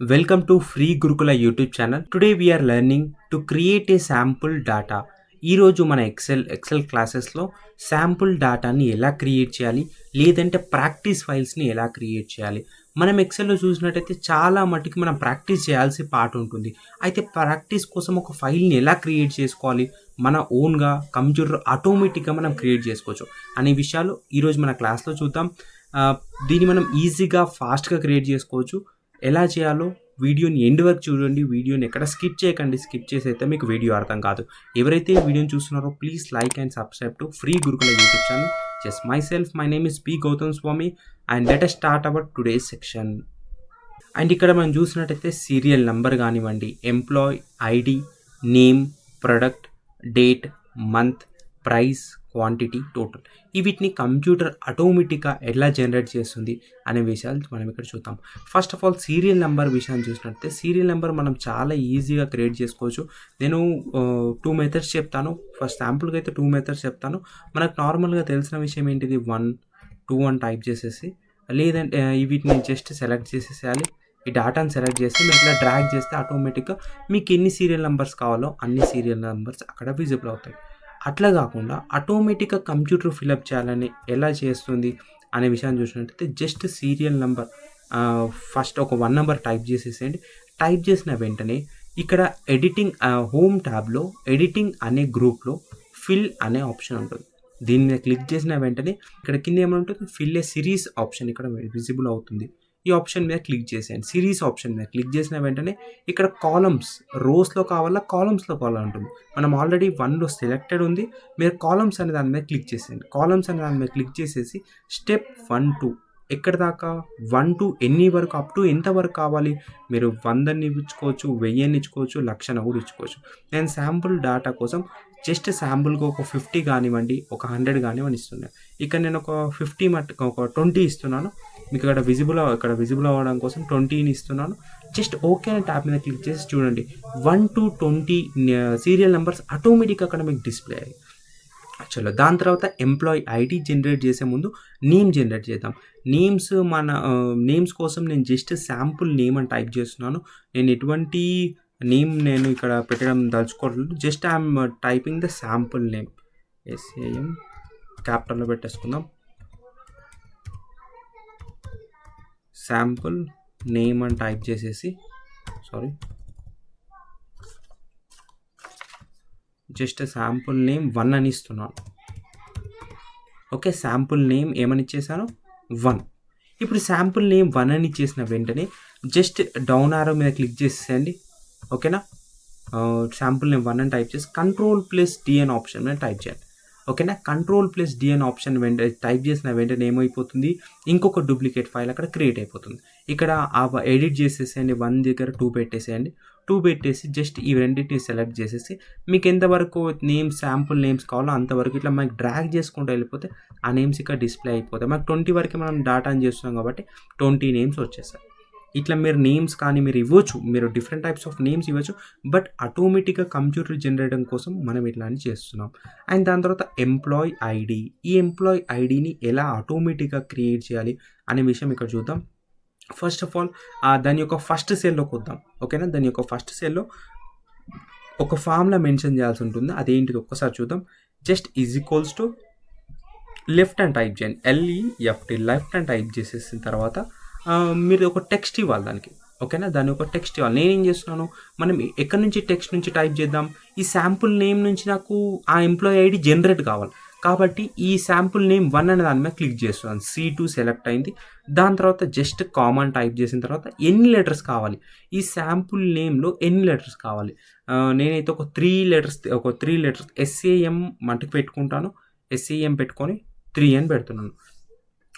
Welcome to Free Gurukula YouTube channel. Today we are learning to create a sample data. ఈరోజు మన excel excel క్లాసెస్లో sample డేటాని ఎలా create చేయాలి? లేదంటే ప్రాక్టీస్ ఫైల్స్ని ఎలా క్రియేట్ చేయాలి? మనం ఎక్సెల్లో చూసినట్టయితే చాలా మటుకు మనం ప్రాక్టీస్ చేయాల్సి పార్ట్ ఉంటుంది. అయితే ప్రాక్టీస్ కోసం ఒక ఫైల్ని ఎలా క్రియేట్ చేసుకోవాలి? మన ఓన్గా కంప్యూటర్ ఆటోమేటిక్గా మనం క్రియేట్ చేసుకోవచ్చు. అనే విషయాలు ఈరోజు మన క్లాస్లో చూద్దాం. దీన్ని మనం ఈజీగా ఫాస్ట్గా క్రియేట్ చేసుకోవచ్చు. ఎలా చేయాలో వీడియోని ఎండ్ వరకు చూడండి. వీడియోని ఎక్కడ స్కిప్ చేయకండి. స్కిప్ చేసి అయితే మీకు వీడియో అర్థం కాదు. ఎవరైతే వీడియోని చూస్తున్నారో please like and subscribe to free Gurukula YouTube channel. Just myself my name is P Gautam Swamy and let start our today section and ఇక్కడ మనం చూసినట్టయితే సీరియల్ నెంబర్ కానివ్వండి employee ID name product date month price quantity total ఈ వీటిని computer ఆటోమేటిక్గా ఎలా generate చేస్తుంది అనే విషయాలు మనం ఇక్కడ చూద్దాం. First of all serial number విషయాన్ని చూసినట్లయితే సీరియల్ నెంబర్ మనం చాలా ఈజీగా క్రియేట్ చేసుకోవచ్చు. నేను టూ మెథడ్స్ చెప్తాను. ఫస్ట్ శాంపుల్గా అయితే టూ మెథడ్స్ చెప్తాను. మనకు నార్మల్గా తెలిసిన విషయం ఏంటిది? వన్ టూ అని టైప్ చేసేసి లేదంటే ఈ వీటిని జస్ట్ సెలెక్ట్ చేసేసేయాలి. ఈ డేటాను సెలెక్ట్ చేసి మీరు ఇట్లా డ్రాగ్ చేస్తే ఆటోమేటిక్గా మీకు ఎన్ని సీరియల్ నెంబర్స్ కావాలో అన్ని సీరియల్ నెంబర్స్ అక్కడ విజిబుల్ అవుతాయి. అట్లా కాకుండా ఆటోమేటిక్గా కంప్యూటర్ ఫిలప్ చేయాలని ఎలా చేస్తుంది అనే విషయాన్ని చూసినట్టయితే జస్ట్ సీరియల్ నెంబర్ ఫస్ట్ ఒక వన్ నెంబర్ టైప్ చేసేసేయండి. టైప్ చేసిన వెంటనే ఇక్కడ ఎడిటింగ్ హోమ్ ట్యాబ్లో ఎడిటింగ్ అనే గ్రూప్లో ఫిల్ అనే ఆప్షన్ ఉంటుంది. దీన్ని క్లిక్ చేసిన వెంటనే ఇక్కడ కింద ఏమంటుంది? ఫిల్ ఏ సిరీస్ ఆప్షన్ ఇక్కడ విజిబుల్ అవుతుంది. ఈ ఆప్షన్ మీద క్లిక్ చేసేయండి. సిరీస్ ఆప్షన్ మీద క్లిక్ చేసిన వెంటనే ఇక్కడ కాలమ్స్ రోస్లో కావాలా కాలమ్స్లో కావాలంటుంది మనం ఆల్రెడీ వన్లో సెలెక్టెడ్ ఉంది. మీరు కాలమ్స్ అనే దాని మీద క్లిక్ చేసేయండి. కాలమ్స్ అనే దాని మీద క్లిక్ చేసేసి స్టెప్ వన్ టూ ఎక్కడ దాకా? వన్ టు ఎన్ని వరకు? అప్ టు ఎంత వరకు కావాలి? మీరు వందని ఇచ్చుకోవచ్చు వెయ్యిని ఇచ్చుకోవచ్చు లక్షణ కూడా ఇచ్చుకోవచ్చు. నేను శాంపుల్ డేటా కోసం జస్ట్ శాంపుల్గా ఒక ఫిఫ్టీ కానివ్వండి ఒక హండ్రెడ్ కానివ్వండి ఇస్తున్నాను. ఇక్కడ నేను ఒక ఫిఫ్టీ మట్ ఒక ట్వంటీ ఇస్తున్నాను. మీకు ఇక్కడ విజిబుల్ ఇక్కడ విజిబుల్ అవ్వడం కోసం ట్వంటీని ఇస్తున్నాను. జస్ట్ ఓకే అనే ట్యాప్ మీద క్లిక్ చేసి చూడండి. One two twenty serial numbers ఆటోమేటిక్గా అక్కడ మీకు డిస్ప్లే అయ్యాయి. చలో దాని తర్వాత ఎంప్లాయీ ఐడి జనరేట్ చేసే ముందు నేమ్ జనరేట్ చేద్దాం. నేమ్స్ మన నేమ్స్ కోసం నేను జస్ట్ శాంపుల్ నేమ్ అని టైప్ చేస్తున్నాను. నేను ఎటువంటి నేమ్ నేను ఇక్కడ పెట్టడం దలుచుకోవట్లేదు just I'm typing the sample name S A M క్యాపిటల్లో పెట్టేసుకుందాం. శాంపుల్ నేమ్ అని టైప్ చేసేసి sorry. Just sample name one అని ఇస్తున్నాను. ఓకే శాంపుల్ నేమ్ ఏమని ఇచ్చేసాను? వన్. ఇప్పుడు శాంపుల్ నేమ్ వన్ అని ఇచ్చేసిన వెంటనే జస్ట్ డౌన్ ఆరో మీద క్లిక్ చేసేయండి. ఓకేనా? శాంపుల్ నేమ్ వన్ అని టైప్ చేసి కంట్రోల్ ప్లస్ డి అని ఆప్షన్ మీద టైప్ చేయండి. ఓకేనా? కంట్రోల్ ప్లస్ డిఎన్ ఆప్షన్ వెంట టైప్ చేసిన వెంటనే ఏమైపోతుంది? ఇంకొక డూప్లికేట్ ఫైల్ అక్కడ క్రియేట్ అయిపోతుంది. ఇక్కడ ఆ ఎడిట్ చేసేసేయండి. వన్ దగ్గర టూ పెట్టేసేయండి. టూ పెట్టేసి జస్ట్ ఈ రెండింటిని సెలెక్ట్ చేసేసి మీకు ఎంతవరకు నేమ్స్ శాంపుల్ నేమ్స్ కావాలో అంతవరకు ఇట్లా మనకి డ్రాగ్ చేసుకుంటూ వెళ్ళిపోతే ఆ నేమ్స్ ఇక్కడ డిస్ప్లే అయిపోతాయి. మనకు ట్వంటీ వరకు మనం డాటాని చేస్తున్నాం కాబట్టి ట్వంటీ నేమ్స్ వచ్చేస్తాయి. ఇట్లా మీరు నేమ్స్ కానీ మీరు ఇవ్వచ్చు మీరు డిఫరెంట్ టైప్స్ ఆఫ్ నేమ్స్ ఇవ్వచ్చు బట్ ఆటోమేటిక్గా కంప్యూటర్ జనరేటం కోసం మనం ఇట్లాంటి చేస్తున్నాం. అండ్ దాని తర్వాత ఎంప్లాయ్ ఐడి ఈ ఎంప్లాయ్ ఐడిని ఎలా ఆటోమేటిక్గా క్రియేట్ చేయాలి అనే విషయం ఇక్కడ చూద్దాం. ఫస్ట్ ఆఫ్ ఆల్ దాని యొక్క ఫస్ట్ సెల్లోకి వద్దాం. ఓకేనా దాని యొక్క ఫస్ట్ సెల్లో ఒక ఫామ్లా మెన్షన్ చేయాల్సి ఉంటుంది. అదేంటిది? ఒక్కసారి చూద్దాం. Just is equals to left and type చేయండి. L E F T left and type చేసేసిన తర్వాత మీరు ఒక టెక్స్ట్ ఇవ్వాలి దానికి ఓకేనా దాని ఒక టెక్స్ట్ ఇవ్వాలి. నేనేం చేస్తున్నాను? మనం ఎక్కడి నుంచి టెక్స్ట్ నుంచి టైప్ చేద్దాం? ఈ శాంపుల్ నేమ్ నుంచి నాకు ఆ ఎంప్లాయీ ఐడి జనరేట్ కావాలి. కాబట్టి ఈ శాంపుల్ నేమ్ వన్ అనే దాని మీద క్లిక్ చేస్తున్నాను. సి టూ సెలెక్ట్ అయింది. దాని తర్వాత జస్ట్ కామన్ టైప్ చేసిన తర్వాత ఎన్ని లెటర్స్ కావాలి? ఈ శాంపుల్ నేమ్లో ఎన్ని లెటర్స్ కావాలి? నేనైతే ఒక త్రీ లెటర్స్ ఒక three letters S A M మటుకు పెట్టుకుంటాను. ఎస్ఏఎం పెట్టుకొని త్రీ అని పెడుతున్నాను.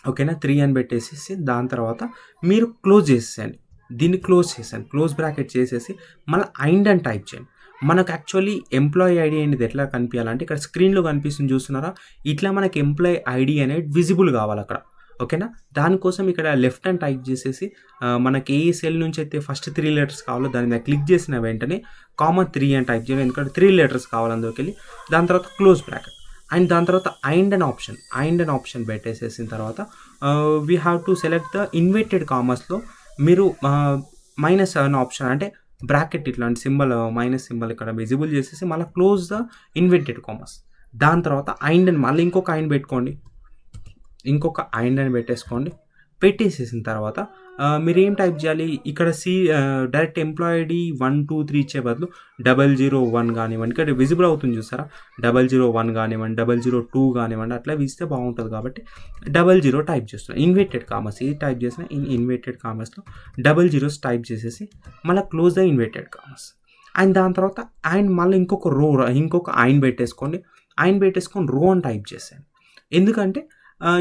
ఓకేనా? త్రీ అని పెట్టేసేసి దాని తర్వాత మీరు క్లోజ్ చేసేయండి దీన్ని క్లోజ్ చేసాను క్లోజ్ బ్రాకెట్ చేసేసి మళ్ళీ ఐండ్ అని టైప్ చేయండి. మనకు యాక్చువల్లీ ఎంప్లాయీ ఐడి అనేది ఎట్లా కనిపించాలంటే ఇక్కడ స్క్రీన్లో కనిపిస్తుంది చూస్తున్నారా? ఇట్లా మనకి ఎంప్లాయీ ఐడి అనేది విజిబుల్ కావాలి అక్కడ. ఓకేనా? దానికోసం ఇక్కడ లెఫ్ట్ అండ్ టైప్ చేసేసి మనకి ఏ సెల్ నుంచి అయితే ఫస్ట్ త్రీ లెటర్స్ కావాలో దాని మీద క్లిక్ చేసిన వెంటనే కామన్ త్రీ అని టైప్ చేయాలి ఎందుకంటే త్రీ లెటర్స్ కావాలి అందులోకి వెళ్ళి దాని తర్వాత క్లోజ్ బ్రాకెట్. అండ్ దాని తర్వాత and an option and an option పెట్టేసేసిన తర్వాత we have to select the inverted కామర్స్లో మీరు మైనస్ అన్ ఆప్షన్ అంటే బ్రాకెట్ ఇట్లాంటి సింబల్ మైనస్ సింబల్ ఇక్కడ విజిబుల్ చేసేసి మళ్ళీ క్లోజ్ ద ఇన్వెంటెడ్ కామర్స్ దాని తర్వాత అండ్ అని మళ్ళీ ఇంకొక ఐండ్ పెట్టుకోండి. ఇంకొక అండ్ అని పెట్టేసుకోండి. పెట్టేసేసిన తర్వాత మీరు ఏం టైప్ చేయాలి? ఇక్కడ see direct employee ID one two three ఇచ్చే బదులు డబల్ జీరో వన్ కానివ్వండి. ఇక్కడ విజిబుల్ అవుతుంది చూసారా? డబల్ జీరో వన్ కానివ్వండి డబల్ జీరో టూ కానివ్వండి అట్లా ఇస్తే బాగుంటుంది కాబట్టి డబల్ జీరో టైప్ చేస్తున్నాను ఇన్వెటెడ్ కామర్స్ ఇది టైప్ చేసిన ఇన్ ఇన్వెటెడ్ కామర్స్లో డబల్ జీరోస్ టైప్ చేసేసి మళ్ళీ close the inverted commas. And దాని తర్వాత అండ్ మళ్ళీ ఇంకొక రో ఇంకొక ఆయన పెట్టేసుకోండి. ఆయన పెట్టేసుకొని రో అని టైప్ చేశాను ఎందుకంటే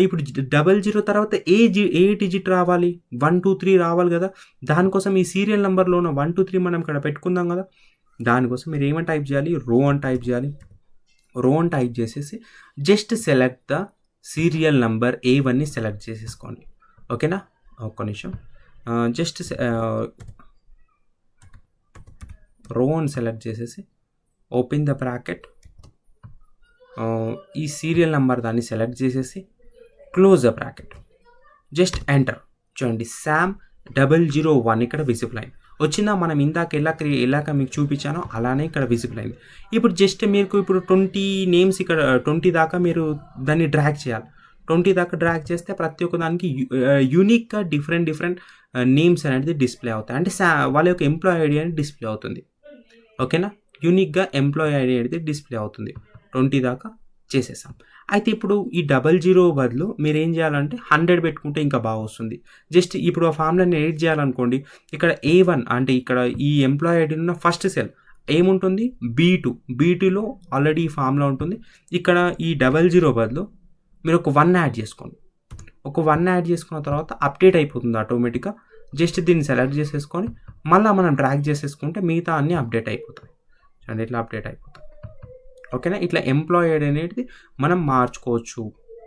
ఇప్పుడు డబల్ జీరో తర్వాత ఏ జి ఏ డిజిట్ రావాలి? వన్ టూ త్రీ రావాలి కదా. దానికోసం ఈ సీరియల్ నెంబర్లో ఉన్న వన్ టూ త్రీ మనం ఇక్కడ పెట్టుకుందాం కదా. దానికోసం మీరు ఏమని టైప్ చేయాలి? రో అని టైప్ చేయాలి. రో అని టైప్ చేసేసి just select the serial number A వన్ని సెలెక్ట్ చేసేసుకోండి. ఓకేనా? ఒక్క నిమిషం. జస్ట్ రో అని సెలెక్ట్ చేసేసి ఓపెన్ ద బ్రాకెట్. ఈ సీరియల్ నెంబర్ దాన్ని సెలెక్ట్ చేసేసి close the bracket just enter చూడండి శామ్ డబల్ జీరో వన్ ఇక్కడ విజిబుల్ అయింది. వచ్చిందా? మనం ఇందాక ఎలా ఎలాక మీకు చూపించానో అలానే ఇక్కడ విజిబుల్ అయింది. ఇప్పుడు జస్ట్ మీకు ఇప్పుడు ట్వంటీ నేమ్స్ ఇక్కడ ట్వంటీ దాకా మీరు దాన్ని డ్రాగ్ చేయాలి. ట్వంటీ దాకా డ్రాగ్ చేస్తే ప్రతి ఒక్క దానికి యూనిక్గా డిఫరెంట్ డిఫరెంట్ నేమ్స్ అనేది డిస్ప్లే అవుతాయి. అంటే సా వాళ్ళ యొక్క ఎంప్లాయీ ఐడి అనేది డిస్ప్లే అవుతుంది. ఓకేనా యూనిక్గా ఎంప్లాయీ ఐడి అనేది డిస్ప్లే అవుతుంది. ట్వంటీ దాకా చేసేసాం. అయితే ఇప్పుడు ఈ డబల్ జీరో బదులు మీరు ఏం చేయాలంటే హండ్రెడ్ పెట్టుకుంటే ఇంకా బాగా వస్తుంది. జస్ట్ ఇప్పుడు ఆ ఫామ్లను ఎడిట్ చేయాలనుకోండి ఇక్కడ ఏ వన్ అంటే ఇక్కడ ఈ ఎంప్లాయీ ఐడి ఉన్న ఫస్ట్ సెల్ ఏముంటుంది? బీ టూ బీ టూలో ఆల్రెడీ ఈ ఫామ్లో ఉంటుంది. ఇక్కడ ఈ డబల్ జీరో బదులు మీరు ఒక వన్ యాడ్ చేసుకోండి. ఒక వన్ యాడ్ చేసుకున్న తర్వాత అప్డేట్ అయిపోతుంది ఆటోమేటిక్గా జస్ట్ దీన్ని సెలెక్ట్ చేసేసుకొని మళ్ళీ మనం డ్రాగ్ చేసేసుకుంటే మిగతా అన్నీ అప్డేట్ అయిపోతాయి. అండ్ ఇట్లా అప్డేట్ అయిపోతాయి. ఓకేనా? ఇట్లా ఎంప్లాయిడ్ అనేది మనం మార్చుకోవచ్చు.